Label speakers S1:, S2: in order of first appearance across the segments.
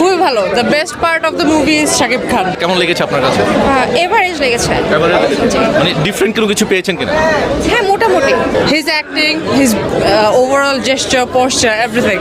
S1: খুবই ভালো। The best part of the movie is Shakib Khan
S2: কেমন লেগেছে আপনার কাছে?
S1: এভারেজ লেগেছে।
S2: মানে ডিফারেন্ট কোনো কিছু পেয়েছেন কিনা?
S1: হ্যাঁ মোটামুটি। His acting his overall gesture posture everything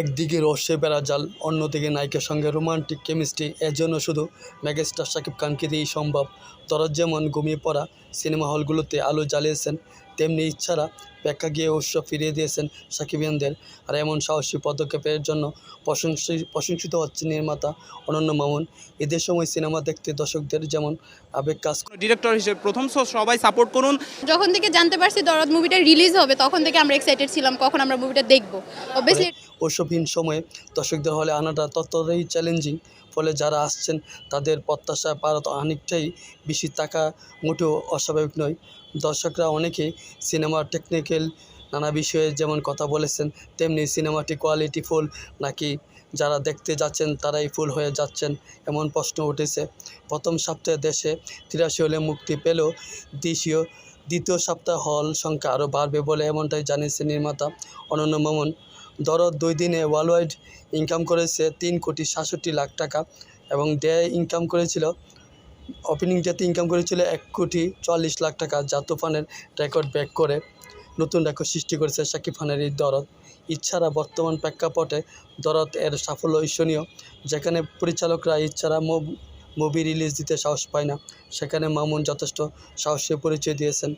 S3: একদিকে রসে বেড়া জাল অন্যদিকে নায়িকার সঙ্গে রোমান্টিক কেমিস্ট্রি এর জন্য শুধু মেগাস্টার শাকিব খানকে দিয়েই সম্ভব। দরদ যেমন ঘুমিয়ে পড়া সিনেমা হলগুলোতে আলো জ্বালিয়েছেন তেমনি ইচ্ছারা প্রেক্ষাগৃহে উৎসব ফিরিয়ে দিয়েছেন সাকিবিয়ানদের। আর এমন সাহসী পদক্ষেপের জন্য প্রশংসি প্রশংসিত হচ্ছে নির্মাতা অনন্য মামুন। ঈদের সময় সিনেমা দেখতে দর্শকদের যেমন আবেগ কাজ করে।
S4: ডিরেক্টর হিসেবে প্রথম শো সবাই সাপোর্ট করুন।
S5: যখন থেকে জানতে পারছি দরদ মুভিটা রিলিজ হবে তখন থেকে আমরা এক্সাইটেড ছিলাম কখন আমরা মুভিটা দেখব। অবভিয়াসলি
S3: উৎসবহীন সময়ে দর্শকদের হলে আনাটা ততটাই চ্যালেঞ্জিং ফলে যারা আসছেন তাদের প্রত্যাশা পারত অনেকটাই বেশি টাকা মোটেও অস্বাভাবিক নয়। দর্শকরা অনেকেই সিনেমার টেকনিক্যাল নানা বিষয়ে যেমন কথা বলেছেন, তেমনি সিনেমাটি কোয়ালিটি ফুল। নাকি যারা দেখতে যাচ্ছেন, তারাই ফুল হয়ে যাচ্ছেন, এমন প্রশ্ন উঠেছে। প্রথম সপ্তাহে দেশে তিরাশি হলে মুক্তি পেলেও দেশীয় দ্বিতীয় সপ্তাহ হল সংখ্যা আরও বাড়বে বলে এমনটাই জানিয়েছে নির্মাতা অনন্য মামুন। দরদ দুই দিনে ওয়ার্ল্ড ইনকাম করেছে তিন কোটি সাতষট্টি লাখ টাকা এবং ডে ইনকাম করেছিল ওপেনিং ডেতে ইনকাম করেছিল এক কোটি চুয়াল্লিশ লাখ টাকা, যা তুফানের রেকর্ড ব্রেক করে। নতুন রেকর্ড সৃষ্টি করেছে শাকিব খানের এই দরদ। ইচ্ছারা বর্তমান প্রেক্ষাপটে দরদ এর সাফল্য ঈর্ষণীয়, যেখানে পরিচালকরা ইচ্ছারা মুভি রিলিজ দিতে সাহস পায় না। সেখানে মামুন যথেষ্ট সাহসের পরিচয় দিয়েছেন।